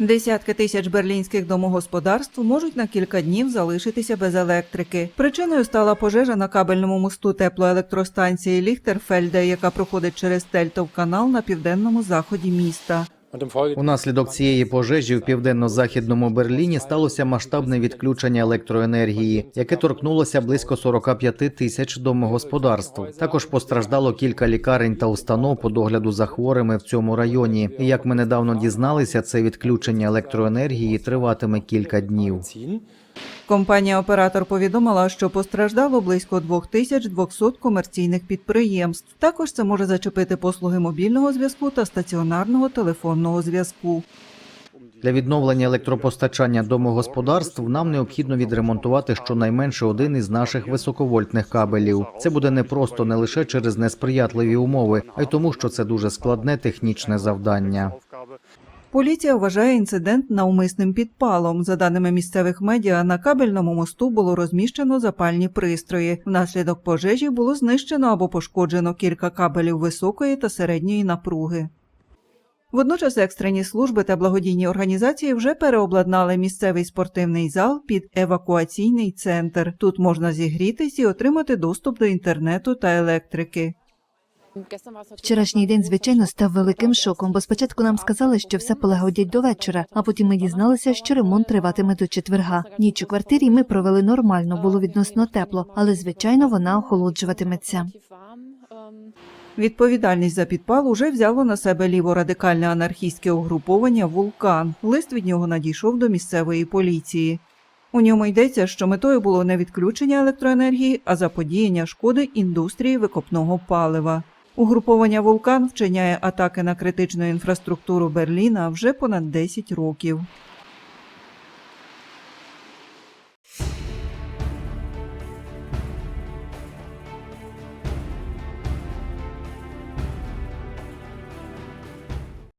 Десятки тисяч берлінських домогосподарств можуть на кілька днів залишитися без електрики. Причиною стала пожежа на кабельному мосту теплоелектростанції Ліхтерфельде, яка проходить через Тельтов канал на південному заході міста. Унаслідок цієї пожежі в південно-західному Берліні сталося масштабне відключення електроенергії, яке торкнулося близько 45 тисяч домогосподарств. Також постраждало кілька лікарень та установ по догляду за хворими в цьому районі. І як ми недавно дізналися, це відключення електроенергії триватиме кілька днів. Компанія-оператор повідомила, що постраждало близько 2200 комерційних підприємств. Також це може зачепити послуги мобільного зв'язку та стаціонарного телефонного зв'язку. Для відновлення електропостачання домогосподарств нам необхідно відремонтувати щонайменше один із наших високовольтних кабелів. Це буде непросто не лише через несприятливі умови, а й тому, що це дуже складне технічне завдання. Поліція вважає інцидент навмисним підпалом. За даними місцевих медіа, на кабельному мосту було розміщено запальні пристрої. Внаслідок пожежі було знищено або пошкоджено кілька кабелів високої та середньої напруги. Водночас екстрені служби та благодійні організації вже переобладнали місцевий спортивний зал під евакуаційний центр. Тут можна зігрітись і отримати доступ до інтернету та електрики. Вчорашній день, звичайно, став великим шоком, бо спочатку нам сказали, що все полагодять до вечора, а потім ми дізналися, що ремонт триватиме до четверга. Ніч у квартирі ми провели нормально, було відносно тепло, але звичайно вона охолоджуватиметься. Відповідальність за підпал уже взяло на себе ліворадикальне анархістське угруповання Вулкан. Лист від нього надійшов до місцевої поліції. У ньому йдеться, що метою було не відключення електроенергії, а заподіяння шкоди індустрії викопного палива. Угруповання Вулкан вчиняє атаки на критичну інфраструктуру Берліна вже понад 10 років.